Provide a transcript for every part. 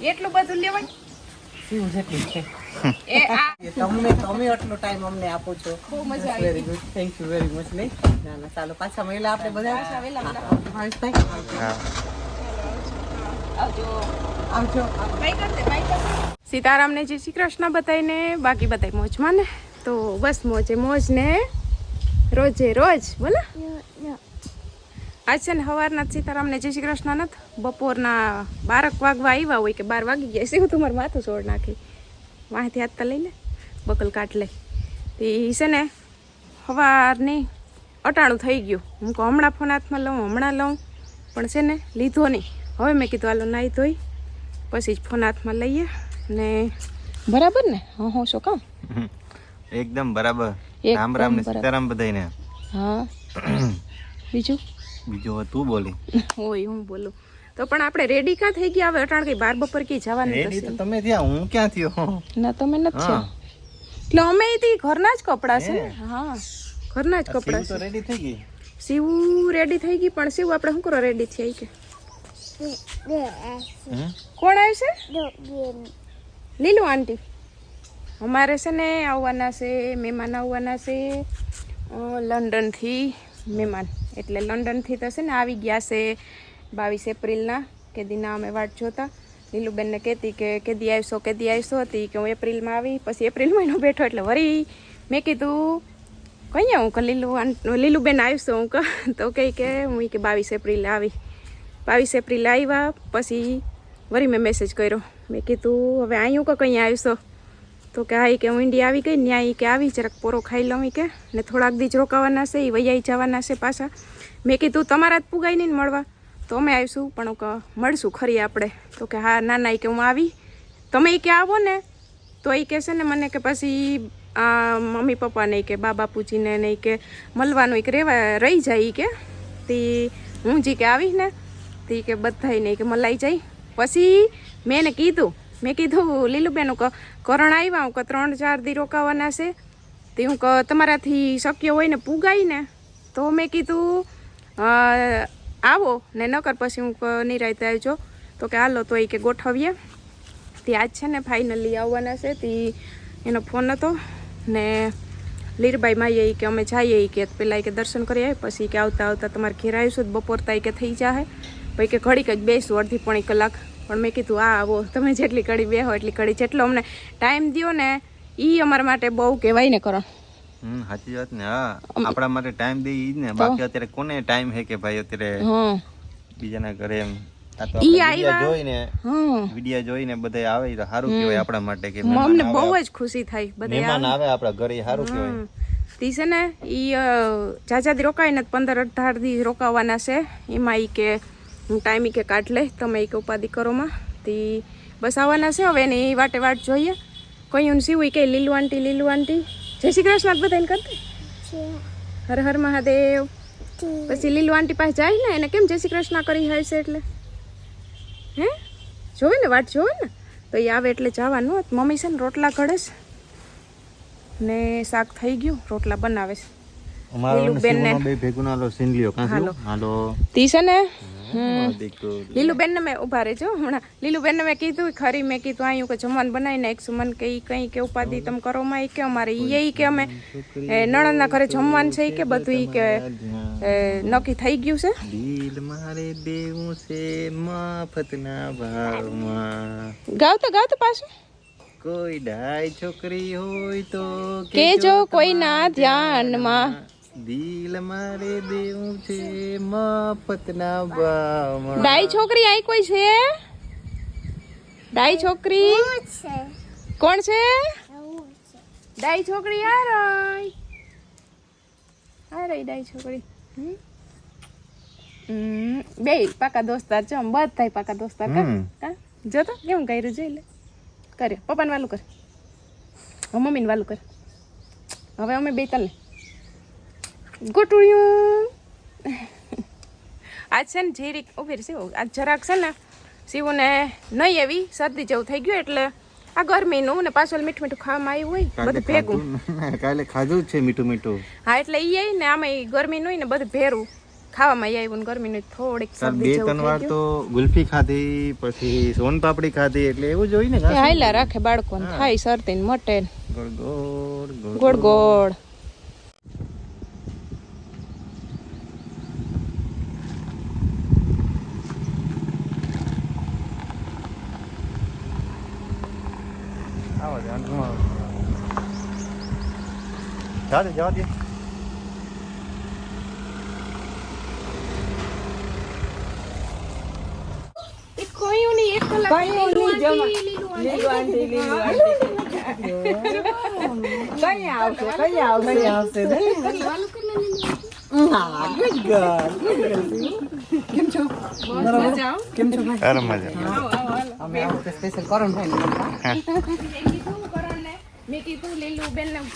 એટલું બધું લેવાય? શિવ જેટલું છે? એ આ તમે તમે આટલો ટાઈમ અમને આપો છો. મજા આવી very good thank you very much નહીં? ના ના ચાલો પાછા મળ્યા આપણે બધા. પાછા ભાવેશભાઈ આવજો. આવજો. બાય કરતે બાય કરતે સીતારામને જય શ્રી કૃષ્ણ બતાવીને બાકી બતાવી મોજમાં ને? તો બસ મોજે મોજ ને રોજે રોજ બોલો. આજ છે ને સવારના સીતારામને જય શ્રી કૃષ્ણ નથી બપોરના બારક વાગવા આવ્યા હોય કે બાર વાગી ગયા છે તું મારું માથું છોડ નાખી. વાંથી હાથ લઈને બકલ કાટ લે તે છે ને સવારની અટાણું થઈ ગયું. હું કહું હમણાં ફોન હાથમાં લઉં હમણાં લઉં. પણ છે ને લીધો નહીં. હવે મેં કીધું હાલો નાહી ધોઈ. પછી જ ફોન હાથમાં લઈએ ને બરાબર ને? હા હું શું કહું? એકદમ બરાબર. રામ રામ ને સીતારામ બધાને હા. બીજું? બીજું તું બોલી. ઓય હું બોલું. તો પણ આપણે રેડી કા થઈ ગયા? હવે અટાણ કઈ બાર બપોર કઈ જવાનું રેડી તો તમે ત્યાં હું ક્યાં થયો? ના તમે નથી હા. એટલે અમે તી ઘરના જ કપડાં છે હા? ઘરના જ કપડાં છે તો રેડી થઈ ગઈ? સીવું રેડી થઈ ગઈ પણ સીવું આપણે શું કરો રેડી થઈ કે? કોણ આવશે લીલું આંટી. અમારે છે ને આવવાના છે મહેમાન આવવાના છે લંડનથી. મહેમાન. એટલે લંડનથી છે ને આવી ગયા છે બાવીસ એપ્રિલના કે દીના અમે વાટ જોતા. નીલુબેનને કહેતી કે, કેદી આવશો કેદી આવશો હતી કે હું એપ્રિલમાં આવી? પછી એપ્રિલ મહિનો બેઠો એટલે વરી મેં કીધું કહીએ હું કે લીલું લીલુબેન આવશો હું કે તો કહે કે, હું કે બાવીસ એપ્રિલે આવી. બાવીસ એપ્રિલે આવ્યા, પછી વરી મેં મેસેજ કર્યો. મેં કીધું, હવે અહીં કે કંઈ આવશો તો કે હા એ કે ઇન્ડિયા આવી ગઈ ન્યા એ કે આવી, જરાક પોરો ખાઈ લઉં કે. ને થોડાક દી જ રોકાવાના છે એ વૈયાઈ જવાના છે પાછા. મેં કીધું તમારા જ પુગાઈ નહીં મળવા. તો અમે આવીશું, પણ મળશું ખરી આપણે. તો કે હા, ના ના, ઈ કે હું આવી. તમે એ કે આવો ને, તો એ કહેશે ને મને કે પછી મમ્મી પપ્પાને કે, બા, બાપુજીને ને કે મળવાનું એક રહેવા રહી જાય કે. તે હું જી કે આવીશ ને, તે કે બધાય કે મલાઈ જાય. પછી મેં એને કીધું મેં કીધું, લીલુબેન, હું કરણ આવ્યા, હું કે ત્રણ ચાર દી રોકાવાના છે. તે હું તમારાથી શક્ય હોય ને પુગાય ને તો મેં કીધું આવો ને નકર પછી હું નિરાયતે આવજો. તો કે હાલો, તો એ કે ગોઠવીએ. તે આજ છે ને ફાઇનલી આવવાના છે, તે એનો ફોન હતો. ને લીરબાઈ માઈએ કે અમે જઈએ કે પહેલાં કે દર્શન કરી આવે પછી કે આવતા આવતા તમારે ઘેર આવીશું બપોર તાઈ કે થઈ જાય પછી કે ઘડીક જ બેસું, અડધી પોણી કલાક. પણ મેં કીધું આ આવો તમે જેટલી કડી બેહો એટલી કડી જેટલો. અમને ટાઈમ દો ને એ અમારા માટે બહુ કહેવાય ને કરો. હમ સાચી વાત ને હા. આપણા માટે ટાઈમ દે ઈ ને. બાકી અત્યારે કોને ટાઈમ હે કે ભાઈ અત્યારે બીજાના ઘરે એમ? ઈ. જોઈને જોઈને બધા આવે તો સારું કહેવાય આપણા માટે કે અમને બહુ જ ખુશી થાય બધા મહેમાન આવે આપણા ઘરે ઈ સારું કહેવાય. તી છે ને એ જાજાદી રોકાઈને પંદર અઢાર દી રોકાવાના છે. એમાં ઈ કે હું ટાઈમ કે કાઢ લે તમે એક ઉપાધિ કરોમાં તી બસ આવવાના છે. હવે એની વાટે વાટ જોઈએ. કયું ઊન સીવું કે લીલું આંટી લીલું આંટી. જય શ્રી કૃષ્ણ બધાને કરતી? હર હર મહાદેવ. પછી લીલું આંટી પાસે જાય ને એને કેમ જય શ્રી કૃષ્ણ કરી હાલશે એટલે? હે? જોવે ને વાટ જોવે ને? તો એ આવે એટલે જવાનું હોત. મમ્મી છે ને રોટલા ઘડે છે. ને શાક થઈ ગયું. રોટલા બનાવે છે. અમારો બેન ને- બે ભેગું ના લો સિંગલીઓ. કાં હાલો. હાલો. તી છે ને. લીલુબેન ને મેં ઊભા રહેજો હમણાં. લીલુબેન ને મેં કીધું ખરી મેં કીધું આયું કે જમવાનું બનાવી નાખશું મને કે ઈ કઈ કે ઉપાધિ તમે કરો માં એ કે અમારે ઈ ઈ કે અમે એ નણંદના ઘરે જમવાનું છે કે બધું ઈ કે એ, નક્કી થઈ ગયું છે? દિલ મારે દેવું છે મફતના ભાવમાં. ગાવતો ગાવતો પાછું? કોઈ ડાય છોકરી હોય તો કેજો કોઈના ધ્યાનમાં. દિલ મારે દેવું છે મફતના ભાવમાં ડાઈ છોકરી આઈ કોઈ છે? ડાઈ છોકરી? કોણ છે? ડાઈ છોકરી આ રહી. આ રહી ડાઈ છોકરી. બે પાકા દોસ્તાર છે આમ બધાય પાકા દોસ્તાર કા? જો તો કેમ કર્યું? જોઈ લે. કર્યો. પપ્પાને વાલું કર. મમ્મીને વાલું કર. હવે અમે બે તને. ગોટુળ્યું. આજ છે ને જીરીક ઊભી શિવ. આજ જરાક છે ને શિવને નહીં એવી શરદી જેવું થઈ ગયું એટલે આ ગરમીનું ને પાછળ મીઠું મીઠું ખાવામાં આવ્યું હોય બધું ભેગું. કાલે ખાધું છે મીઠું મીઠું. હા એટલે એ ને આમાં ગરમીનું ને બધું ભેરું. ખાવામાં આવ્યું ગરમી નું થોડીક બે ત્રણ વાર તો ગુલ્ફી ખાધી પછી સોન પાપડી ખાધી એટલે એવું જોઈ ને એ હાયલા રાખે બાળકોને થાય શરદી ને. મટે ગોળ ગોળ ગોળ ગોળ ગોળ આવો છે, આંટમાં આવો. જવા દે જવા દે એ કોયું નહીં એક કલાક કયું નહીં જમા. લીલું આંટી, લીલું આંટી. કઈ આવશે કઈ આવશે કઈ આવશે હા ગુડ ગર્લ ગુડ ગર્લ કેમ છો મજા આવો. કેમ છો મેં કીધું લીલું બેન લીલુબેનને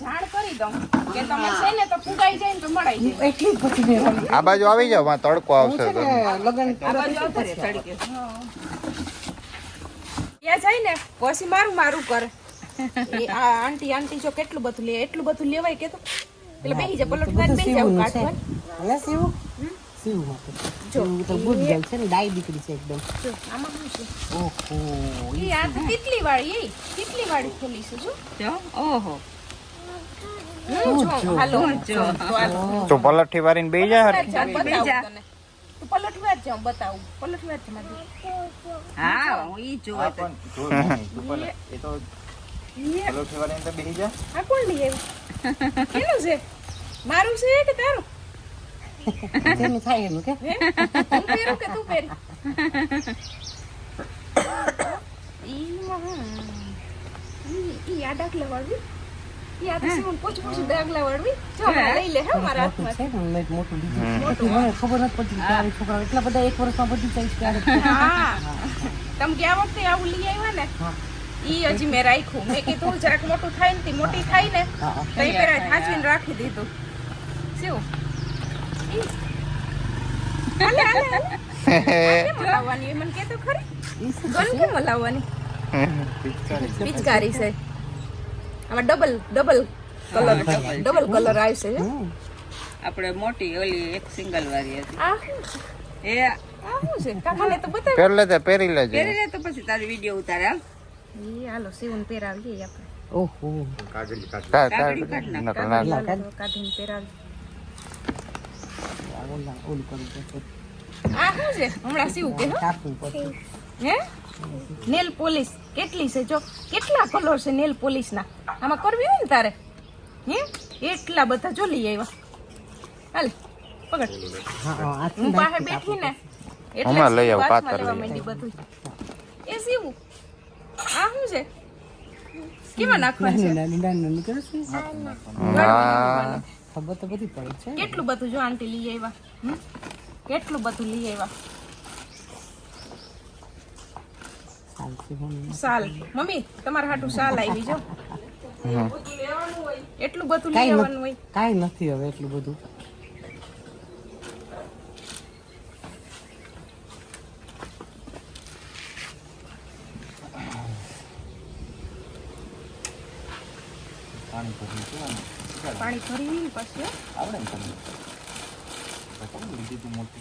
જાણ કરી દઉં. કે તમે છે ને તો જાય ને તો મળાઈ જાય. એટલી પછી મેં આ બાજુ આવી જાવમાં તડકો આવશે લગન જાય ને પછી મારું મારું કરે. આ આંટી આંટી જો કેટલું બધું લે એટલું બધું લેવાય કે તો. એટલે બેહી જાય પલોટ બેસી જાવ કાઢવા હે સીવું સીવું માટે. જો તો ગુડ ગર્લ છે ને ડાઈ દીકરી છે એકદમ. જો આમાં શું છે? ઓહો એ આ તો તિતલી વાળી એ તિતલી વાળી ખોલી છે જો? જો હાલો. તો પલઠી વારીને બેહી જા તું જાઉં બતાવું. પલટવાર છે મારી હા હું ઈ જોવા તો તું એ તો પલઠી વારીને તો બેહી જા. આ કોણ લઈ આવ્યું કેનું છે? મારું છે કે તારું? જેને થાય એનું કે હે પહેરું કે તું પહેરી ઈ માં ઈ ઈ આ ડાકલા વાળવી ઈ આ તો શું પોચું પોચું ડાકલા વાળવી જો લઈ લે હે મારા હાથમાં છે ને મેં મોટું મને ખબર નથી પડતી કે છોકરા એટલા બધા એક વર્ષમાં બધી સાઈઝ ક્યારે હા તમે ગયા વખતે આવું લઈ આવ્યા ને ઈ હજી મેં રાખ્યું મેં કીધું જરાક મોટું થાય ને મોટી થાય ને હા. પેલા રાખી દીધું શું. હાલે, હાલે, હલાવવાની? એ ખરી. ગન પિચકારી. પિચકારી છે. આમાં double double colour double colour આવશે? આપણે મોટી ઓલી એક સિંગલ વાળી હતી. આ શું છે? એ આ શું છે? તો બતાવ્યું પહેરી લે તે પહેરી લેજે. પહેરી લે તો પછી તારી વીડિયો ઉતારે હાલ. ઈ હાલો સીવન પહેરાવીએ આપણે. ઓહો. કાઢ, કાઢ. કાગડી કાઢ નાખ. નકર ના લા, કાઢ. કાઢીને પહેરાવી આ કેટલી છે જો કેટલા કલર છે નેલ પોલિશ ના આમાં કરવી એટલા બધા જો લઈ હાલ પકડ હા, પાસે બેઠી ને હમણાં બધું એ સીવું આ શું છે કેમાં નાખવાનું છે. ખબર તો બધી પડી છે. કેટલું બધું જો આંટી લઈ આવ્યા? કેટલું બધું લઈ આવ્યા? મમ્મી. સાલ મમ્મી તમારા હાટું સાલ આવી જો. એટલું બધું લઈ આવવાનું હોય. નથી નથી હવે એટલું બધું. પાણી ભરી પછી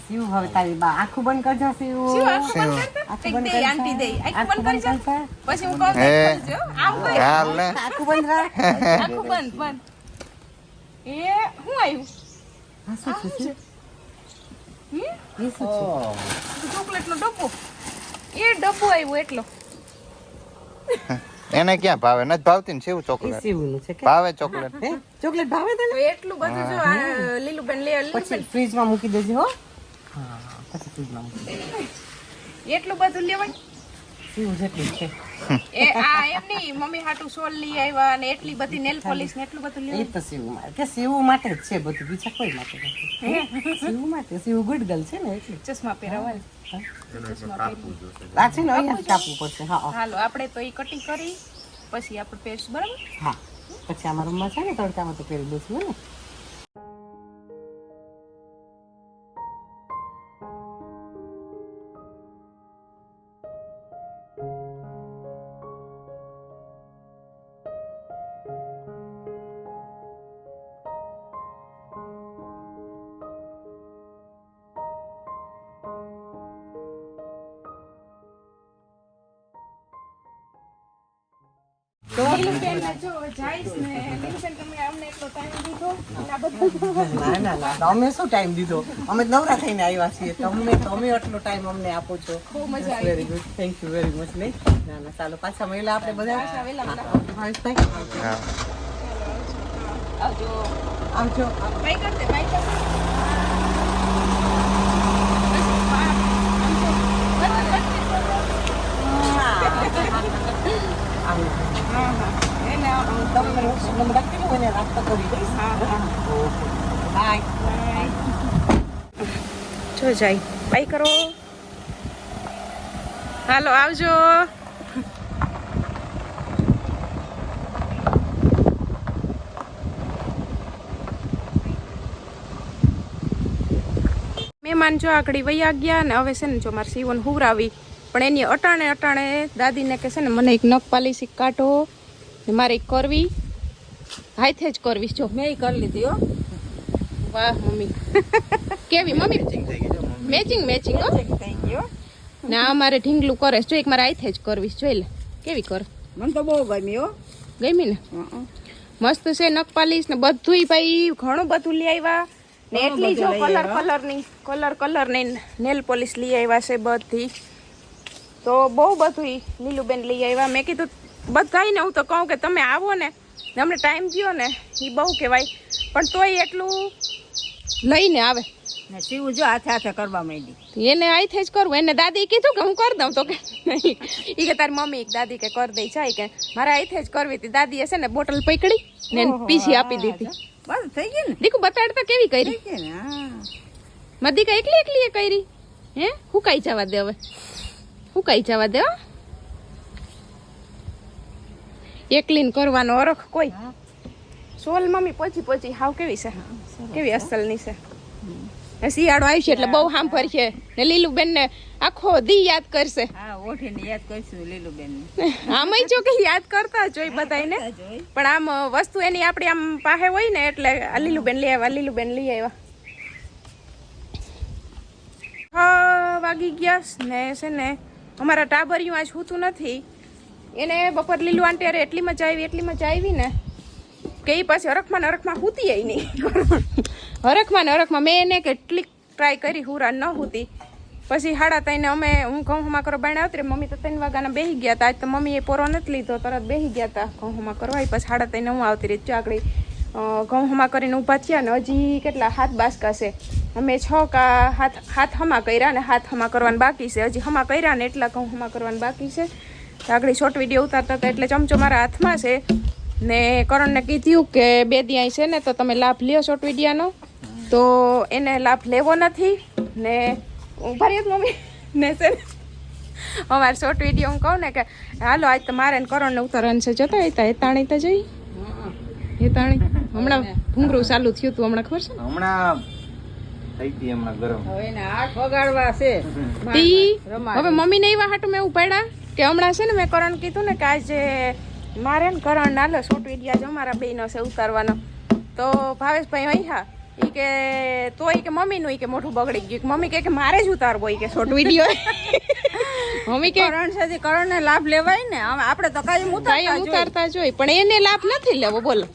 શિવ હવે તારી બા આખું બંધ કરજો શિવ શું આખું બંધ કરતા? આખું કંઈક બંધ દે, કરતા. આંટી દે. આખું આખું બંધ કરી બંધ જા. કરતા. પછી હું કહું હે. કે ખોલજો. હાલ ને આખું બંધ રાખ આખું બંધ, બંધ. એ શું આવ્યું? શું છે? હમ? એ શું છે ચોકલેટનો ડબ્બો. એ ડબ્બો આવ્યો એટલો. એને ક્યાં ભાવે? નથી ભાવતી ને શેવું એ ચોકલેટ શિવનું છે ભાવે ચોકલેટ. હે? ચોકલેટ ભાવે તને? એટલું બધું જો આ લીલુબેન લે પછી ફ્રીજમાં મૂકી દેજે હો. હા પછી ફ્રીજમાં મૂકી દેજે. એટલું બધું લેવાય? શિવ જેટલું છે. એ આ એમ મમ્મી હાટું સોલ લઈ આવ્યા અને એટલી બધી નેલ પોલિશ ને એટલું બધું એ તો શિવ માટે. કે શિવ માટે જ છે બધું. બીજા કોઈ માટે નથી. માટે. ગુડ ગર્લ છે ને એટલે. ચશ્મા પહેરાવા આ છે ને અહીંયા કાપવું પડશે. હા. હાલો આપણે તો એ કટિંગ કરી પછી આપણે પહેરશું બરાબર? હા. પછી આમાં રૂમમાં છે ને તડકામાં તો પહેરી દઈશું ને? અમે શું ટાઈમ દીધો? અમે નવરા થઈને આવ્યા છીએ. તમે તમે આટલો ટાઈમ અમને આપો છો. બહુ very good thank you very much નહીં? ના ના ચાલો પાછા મળ્યા આપણે બધા. વેલા વેલા. ભાવેશભાઈ હા આવજો. આવજો. બાય કરતે બાય કરતે તમને આપી દો એને નાસ્તો કરી દઈશ બાય જો જાય. બાય કરો. હાલો, આવજો. મહેમાન જો આકડી વૈયા ગયા ને હવે છે ને જો મારે સીવન હુવરાવી. પણ એની અટાણે અટાણે દાદીને કે છે ને મને એક નખ પાલિસી કાઢો ને મારે એક કરવી. હાથે જ કરવી જો. મેં કરી લીધી હો. વાહ મમ્મી. કેવી મમ્મી? મેચિંગ મેચિંગ હો. ને આ મારે ઢીંગલું કરે જો એક મારે હાથે જ કરવી જોઈ લે કેવી કર? મને તો બહુ ગમી હો. ગમી ને? મસ્ત છે નખ પાલીશ ને બધુંય ભાઈ ઘણું બધું લઈ આવ્યા. ને એટલી જો કલર કલરની કલર કલરની નેલ પોલિશ લઈ આવ્યા છે બધી. તો બહુ બધું નીલુબેન લઈ આવ્યા. મેં કીધું બધાને હું તો કહું કે તમે આવો ને અમને ટાઈમ દો ને. એ બહુ કહેવાય. પણ તોય એટલું લઈને આવે. ને સીવું જો હાથે હાથે કરવા માંડી. એને આઈથે જ કરવું એને દાદી કીધું કે હું કરી દઉં. તો કે નહીં. એ કે તારી મમ્મી એક દાદી કે કરી દઈ જાય કે મારે આઈથે જ કરવી હતી. દાદીએ છે ને બોટલ પકડી ને પીસી આપી દીધી. બસ થઈ ગઈ ને? દીકુ બતાડતા કેવી કરી? મદિકા એકલી એકલી એ કરી? હે? હું કઈ જવા દે હવે? હું કઈ જવા દે હો? કરવાનો ઓરખ કોઈ. સોલ મમ્મી પોચી પોચી. હાવ કેવી છે? કેવી અસલની છે? શિયાળો આવશે એટલે બહુ હામ ફરશે ને લીલુબેન ને આખો દી યાદ કરશે. કરીશું જો કે યાદ કરતા જોઈ બધાને પણ આમ વસ્તુ એની આપણી આમ પાસે હોય ને એટલે લીલુબેન લઈ આવ્યા લીલુબેન લઈ આવ્યા. વાગી ગયા ને છે ને. અમારા ટાબરિયું આજ હોતું નથી. એને બપોર લીલું આંટીયારે એટલી મજા આવી, એટલી મજા આવી ને, કે એ પાછી હરખમાં હરખમાં હૂતી આવી નહીં હરખમાં ને હરખમાં મેં એને કેટલીક ટ્રાય કરી, હુરા ન હૂતી પછી હાડા તઈને અમે, હું ઘઉંમાં કરવા બાણે આવતી. મમ્મી તો ત્રણ વાગ્યાના બેસી ગયા હતા આજ તો મમ્મીએ પોરો નથી લીધો, તરત બેસી ગયા હતા ઘઉં હમા કરવા. પછી હાડા તઈને હું આવતી રહી, ચાકડી ઘઉં હમા કરીને ઊભા થયા ને હજી કેટલા હાથ બાસકા છે. અમે છ કા હાથ હાથ હમા કર્યા ને હાથ હમા કરવાનું બાકી છે. હજી હમા કર્યા ને એટલા કહું હમા કરવાનું બાકી છે. આગળ શોર્ટ વીડિયો ઉતારતા હતા એટલે ચમચો મારા હાથમાં છે. ને કરણને કીધું કે બે દી છે ને તો તમે લાભ લ્યો શોર્ટ વિડીયાનો તો એને લાભ લેવો નથી. ને ઊભા રહ્યો મમ્મી. ને છે અમારે શોર્ટ વીડિયો હું કહું ને કે હાલો આજ તો મારે ને કરણને ઉતારવાનું છે. જતા હતા એ તાણી તો જઈ. એ તાણી હમણાં ભૂંગરું ચાલુ થયું હતું હમણાં ખબર છે ને? હમણાં થઈ હતી હમણાં ગરમ. હવે એને આઠ વગાડવા છે. તી હવે મમ્મી ને એવા હાટું મેં ઉપાડ્યા. કે હમણાં છે ને મેં કરણ કીધું ને કે આજે મારે ને કરણ નાલો શૂટ વીડિયો જો અમારા બેનો છે ઉતારવાનો. તો ભાવેશભાઈ અહીં હા. ઈ કે તો એ કે મમ્મીનું ઈ કે મોઢું બગડી ગયું. કે મમ્મી કહે કે મારે જ ઉતારવો ઈ કે શોર્ટ વીડિયો મમ્મી કે કરણ છે કરણ ને લાભ લેવાય ને હવે આપણે તો કાયમ કાંઈ ઉતારતા ઉતારતા જોઈ પણ એને લાભ નથી લેવો બોલો.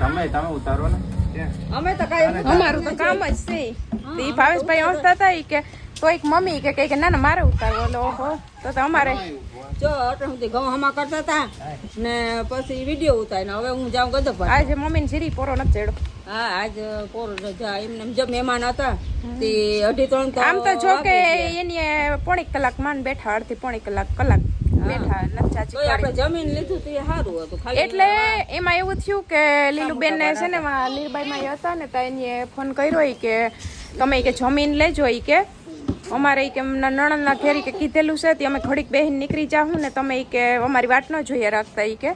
તમે તમે ઉતારો ને અમે તો કાયમ અમારું તો કામ જ છે. એ ભાવેશભાઈ હસતા હતા કે એક મમ્મી કે કઈ કે, ના ના, મારે ઉતારવો. એટલે ઓહો. તો તમારે અમારે જો અટણ સુધી ઘઉં હમા કરતા હતા ને પછી વીડિયો ઉતાર ને હવે હું જાઉં ગધપ આજે મમ્મીને જીરી પોરો નથી ચડ્યો. હા આજ પોરો રજા એમને એમ જો મહેમાન હતા. તે અઢી ત્રણ તો આમ તો જો કે એની પોણી કલાક માન બેઠા અડધી પોણી કલાક કલાક બેઠા નથી આપણે જમીન લીધું તો સારું હતું. એટલે એમાં એવું થયું કે લીલુબેન ને છે ને માં લીલબાઈ માં હતા ને તો એને ફોન કર્યો કે તમે કે જમીન લેજો ઈ કે. અમારે કે નણંદના ઘેરી કે કીધેલું છે તે અમે ઘડીક બહેન નીકળી જાઉં ને તમે કે અમારી વાટ ન જોઈએ રાખતા એ કે.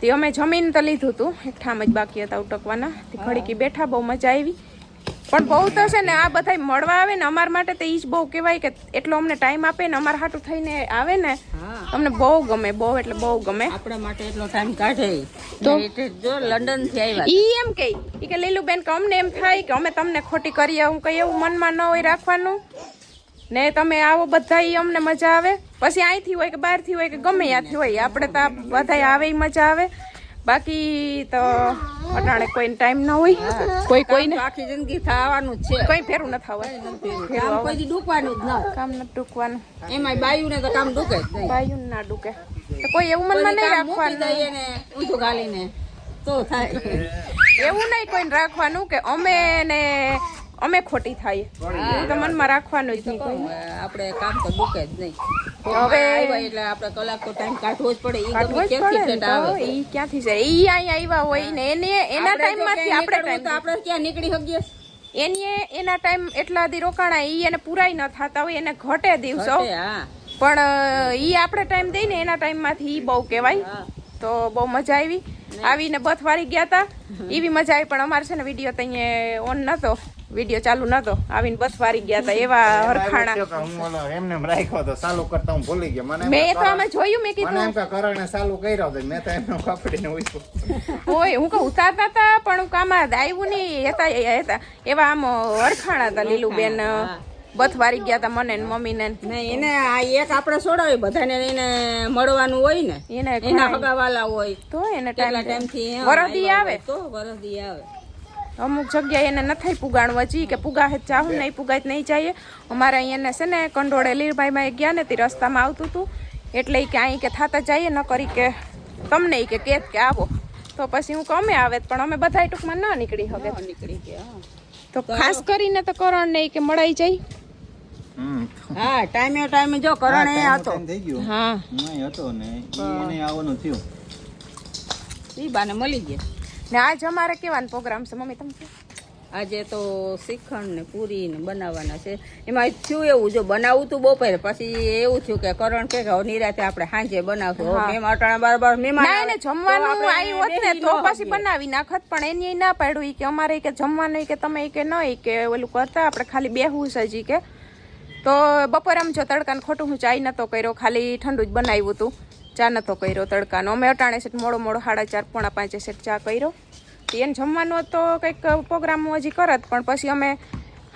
તે અમે જમીન તો લીધું હતું એકઠામ જ બાકી હતા ઉટકવાના. તે ઘડીક બેઠા બહુ મજા આવી. પણ બહુ તો છે ને આ બધાય મળવા આવે ને અમારા માટે તો એ જ બહુ કહેવાય કે એટલો અમને ટાઈમ આપે ને અમારા હાટું થઈને આવે ને અમને બહુ ગમે બહુ એટલે બહુ ગમે. આપણા માટે એટલો ટાઈમ કાઢે. તો? જો લંડનથી આવ્યા ઈ એમ કે કે લીલુબેન કે અમને એમ થાય કે અમે તમને ખોટી કરીએ હું કઈ એવું મનમાં ન હોય રાખવાનું. ને તમે આવો બધા અમને મજા આવે. પછી અહીંથી હોય કે બહારથી હોય કે ગમે ત્યાંથી હોય આપણે તો બધા આવે મજા આવે. બાકી તો અટાણે કોઈ ટાઈમ ન હોય. કોઈ કોઈને. આખી જિંદગી થવાનું છે. કોઈ ફેરું ન થવા. કામ કોઈ ડૂકવાનું જ ન કામ ન ટૂંકવાનું એમાંય બાયું ને તો કામ ડૂકે બાયું ના ડૂકે તો કોઈ એવું મનમાં નહીં રાખવાનું. ઊંધું ગાલીને તો થાય. એવું નહીં કોઈને રાખવાનું કે અમે ને અમે ખોટી થાય. હું તો મનમાં રાખવાનું જ નહીં. આપણે કામ તો મૂકે જ નહીં. હવે એટલે આપણે કલાક તો ટાઈમ કાઢવો જ પડે. કાઢવો જ પડે ને ક્યાંથી આવ્યા હોય ને એને એના ટાઈમ આપણે ટાઈમ આપણે ક્યાં નીકળી શકીએ? એની એના ટાઈમ એટલા દી રોકાણા એને પૂરાય ન થતા હોય એને ઘટે દિવસો. પણ ઈ આપણે ટાઈમ દઈને એના ટાઈમમાંથી ઈ બહુ કહેવાય. તો બહુ મજા આવી. આવીને બથ વારી ગયા હતા એવી મજા આવી પણ અમારે છે ને વીડિયો તો ઓન નતો. વીડિયો ચાલુ નતો આવીને બસ વારી ગયા હતા એવા હરખાણા. હું ઓલો એમને રાખ્યો તો ચાલુ કરતા હું ભૂલી ગયો. મને મેં તો અમે જોયું મેં કીધું. એમ કે કરણે ચાલુ કર્યો તો મેં તો એમનો કપડીને ઉઈશું ઓય હું કહું ઉતારતા હતા પણ હું કામાં આવ્યું નહીં. હતા હતા. એવા આમ હરખાણા હતા લીલુબેન બથ વારી ગયા હતા મને મમ્મી મમ્મીને ને. એને આ એક આપણે છોડાવી બધાને એને મળવાનું હોય ને. એને એના હગાવાલા હોય. તો એને ટાઈમથી વરદી આવે. તો વરદી આવે. અમુક જગ્યાએ એને નથી પુગાણવા જી કે પુગા હે ચાહું નહીં પુગાય નહીં જઈએ. અમારે અહીંયા છે ને કંડોળે લીરભાઈમાં ગયા ને તે રસ્તામાં આવતું હતું એટલે કે અહીં કે થતા જઈએ ન કરી કે તમને કે કેત કે આવો. તો પછી હું કમે આવે પણ અમે બધા ટૂંકમાં ન નીકળી હવે. નીકળી ગયા તો ખાસ કરીને તો કરણ નહીં કે મળાઈ જાય હા ટાઈમે ટાઈમે જો કરણ એ હતો. હા. હું હતો ને એને આવવાનું થયું. ઈ બાને મળી ગયા. ને આજ અમારે કેવાનો પ્રોગ્રામ છે? મમ્મી તમે આજે તો શ્રીખંડ ને પૂરી ને બનાવવાના છે. એમાં થયું એવું જો બનાવું તું બપોરે પછી એવું થયું કે કરણ કે નિરાતે આપણે સાંજે બનાવશું. મેં અટાણા બાર મહેમાન ના જમવાનું આવ્યું હોત ને તો પછી બનાવી નાખત પણ એની ના પાડ્યું. કે અમારે કે જમવાનું કે તમે કે ન કે ઓલું કરતા આપણે ખાલી બેહવું છે હજી કે. તો બપોરે આમ જો તડકાને ખોટું હું ચાય નતો કર્યો ખાલી ઠંડુ જ બનાવ્યું હતું. ચા નતો કર્યો તડકાનો. અમે અટાણે છે મોડો મોડો સાડા ચાર પોણા પાંચે સેટ ચા કર્યો. એને જમવાનું તો કંઈક પ્રોગ્રામ હજી કરત પણ પછી અમે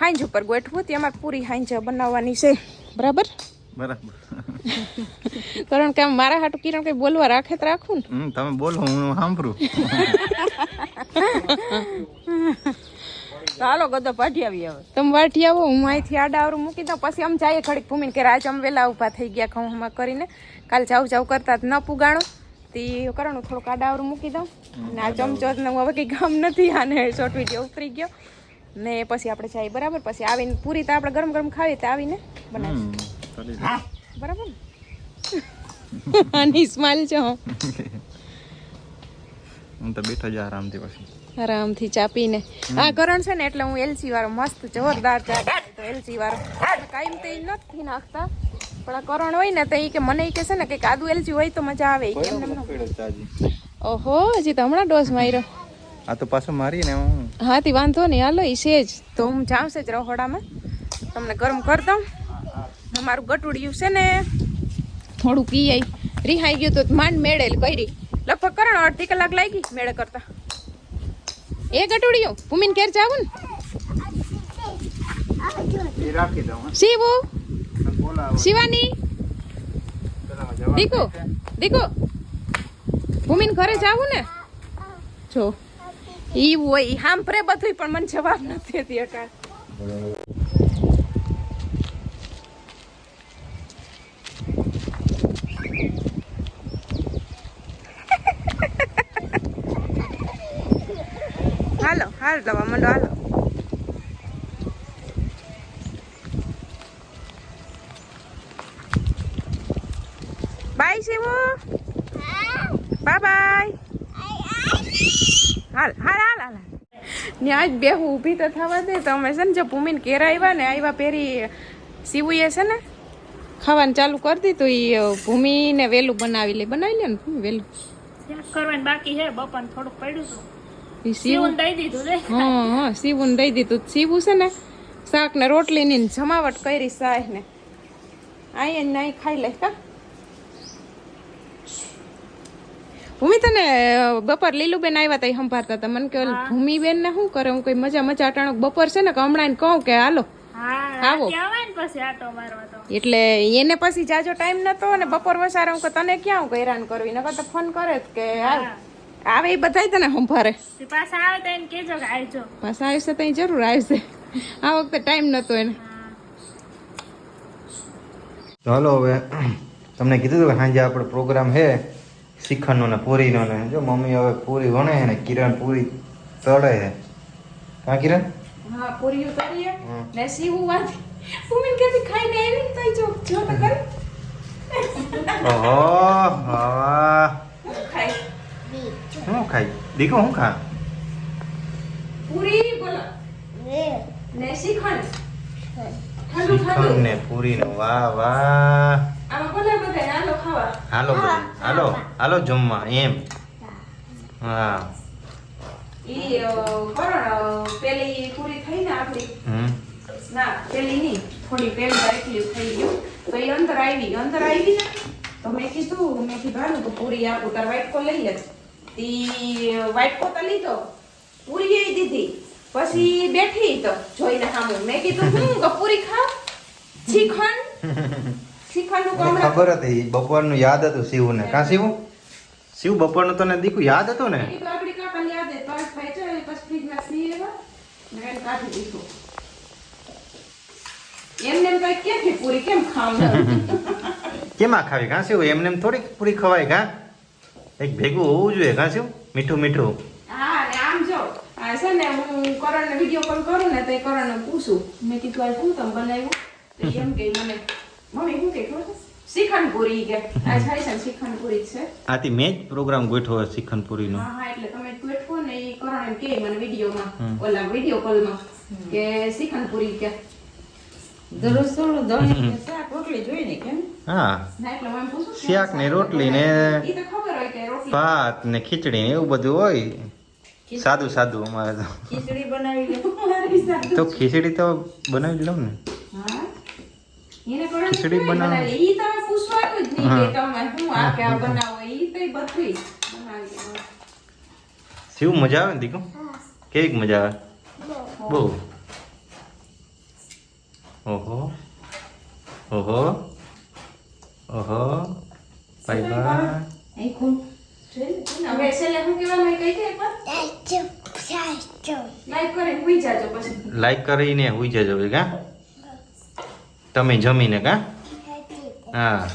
હાંજ ઉપર ગોઠવું તે અમારે પૂરી હાંજ બનાવવાની છે. બરાબર? બરાબર. કારણ કે મારા હાટું કિરણ કંઈ બોલવા રાખે તો રાખું ને. તમે બોલો હું સાંભળું. હાલો ગદો પાઠી આવી હવે. તમે વાઠી આવો હું અહીંથી આડાવરું મૂકી દઉં. પછી આમ જઈએ ઘડીક ભૂમિને કે રાજ અમે વહેલા ઊભા થઈ ગયા ઘઉં હમા કરીને. કાલ જાવ જાવ કરતા જ ન પુગાણો. તે કરવાનું? થોડુંક આડા આવરું મૂકી દઉં. ને આ ચમચો જ ને હું હવે કંઈ ગામ નથી. આને શોર્ટ વીડિયો ઉતરી ગયો. ને પછી આપણે જઈએ બરાબર? પછી આવીને પૂરી તો આપણે ગરમ ગરમ ખાવી તો આવીને બનાવી બરાબર ને? આની સ્માઇલ છે હું. હું તો બેઠો જ આરામથી પછી. આરામથી ચા પીને. આ કરણ છે ને એટલે હું એલચી વાળો મસ્ત જોરદાર ચા તો એલચી વાળો. કાયમ તે નથી નાખતા. પણ આ કરણ હોય ને તો એ કે મને એ કે છે ને કે કાદુ એલચી હોય તો મજા આવે. ઓહો હજી તો હમણાં ડોઝ માર્યો. આ તો પાછું મારી ને હું. હા તી વાંધો નહીં હાલો ઈ છે જ. તો હું જાઉં છે જ રહોડામાં. તમને ગરમ કરી દઉં. અમારું ગટુડિયું છે ને થોડું પીઆઈ. રિહાઈ ગયું તો માંડ મેળેલ કરી. લગભગ કરણ અડધી કલાક લાગી મેળે કરતા. એ ગટુડિયું ભૂમિન ઘેર જાવું ને? શિવુ? શિવાની? દીકુ દીકુ ભૂમિન ઘરે જાવું ને? જો. ઈ હોય હામ સાંભળે બધું પણ મને જવાબ નથી દેતી અટાણ હાલો દવા મંડો હાલો. બાય શિવો. બાય બાય હાલ હાલ હાલ હાલ. ત્યાં આજ બેહું ઊભી તો થવા દે છે ને જો ભૂમિને ઘેર આવ્યા ને આવ્યા પેરી શિવુએ છે ને ખાવાનું ચાલુ કરી દીધું એ ભૂમિને વહેલું બનાવી લે. બનાવી લે ને વેલું. કરવાનું બાકી છે બપોર થોડુંક પડ્યું હતું. ઈ દઈ દીધું હા હા દઈ દીધું. શિવું છે ને શાક ને રોટલી ની જમાવટ કરી સાહ ને. અહીં નાઈ ખાઈ લે કા ભૂમિ તને બપોર લીલુબેન આવ્યા તા સંભાળતા હતા મને કે ભૂમિ બેન ને શું કરે? હું કઈ મજા મજા અટાણું બપોર છે ને કે હમણાં કહું કે હાલો. હા આવો. એટલે એને પછી જાજો ટાઈમ નતો અને બપોર વસારે હું તને ક્યાં હું હેરાન કરવી નકર તો ફોન કરે કે હાલ. આવે એ બધાય તને સંભારે. ભારે પાછા આવે તો એને કહેજો કે આવજો. પાછા આવશે તો જરૂર આવશે. આ વખતે ટાઈમ નતો એને. ચાલો હવે તમને કીધું હતું કે સાંજે આપણે પ્રોગ્રામ છે શિખરનો ને પૂરીનો ને. જો મમ્મી હવે પૂરી વણે છે ને કિરણ પૂરી તળે છે. કાં કિરણ? હા પૂરી તળીએ. ને સીવું વાત. ભૂમિન કેથી ખાઈને આવી તો જો જો તો કરી ઓહો હા ખાઈ. શું ખાઈ? દીકરો શું ખા? પૂરી બોલો. ને શ્રીખંડ ને પૂરી ને વાહ વાહ. આમાં બોલે બધા હાલો હાલો હાલો હાલો જમવા એમ. હા. ઈ અ, પેલી પૂરી થઈ ને આપણી? હમ. ના પેલી નહીં થોડી પેલી એટલી થઈ ગયું. તો એ અંદર આવી અંદર આવી ને. તો મેં કીધું મેં કીધું તો પૂરી આપું તાર વાટકો લઈ લે તી વાટકો તો લીધો પૂરી દીધી. પછી બેઠી તો જોઈને સામે મેં કીધું હું કે પૂરી ખા શ્રીખંડ શ્રીખંડનું મને ખબર હતી બપોરનું યાદ હતું શિવને. કાં શિવ? શિવ બપોરનું તને દીકું યાદ હતું ને? આપડી કાકા યાદ હે તો ભાઈ છે પછી ફ્રીજમાં સી એવા ને કાઢી દીધું. એમને એમ કઈ પૂરી કેમ ખાવ? કેમાં ખાવી? કાં શિવ એમને એમ થોડીક પૂરી ખવાય કાં? એક ભેગું હોવું જોઈએ કાં મીઠું મીઠું. હા ને આમ જો આ છે ને હું કરણને વીડિયો કોલ કરું ને તો એ કરણને પૂછું. મેં કીધું આ શું તમે બનાવ્યું? તો એમ કે મને મમ્મી શું કે ખબર છે? કે. આ થાય છે ને શ્રીખંડ છે. આથી મેં જ પ્રોગ્રામ ગોઠવો શ્રીખંડ પૂરીનો હા હા એટલે તમે ગોઠવો ને એ કરણ એમ કે મને વિડીયોમાં. ઓલા વીડિયો કોલમાં કે શ્રીખંડ કે દરરોજ થોડું દહીં કે શાક ને હા. ના એટલે હું એમ પૂછું કે શાક ને રોટલી ને ઈ તો ખબર હોય કે રોટલી ભાત ને ખીચડી ને એવું બધું હોય. સાદું સાદું અમારે તો. ખીચડી બનાવી લે મારી સાથે. તો ખીચડી તો બનાવી લઉં ને. હા? એને કરણ ખીચડી બનાવો. શું મજા આવે ને દીકુ કેવીક મજા આવે? બહુ. ઓહો. ઓહો. ઓહો. Bye bye. હવે છેલ્લે હુઈ જાજો પછી. લાઈક કરીને હુઈ જજો ભેગા તમે જમીને કા? હા.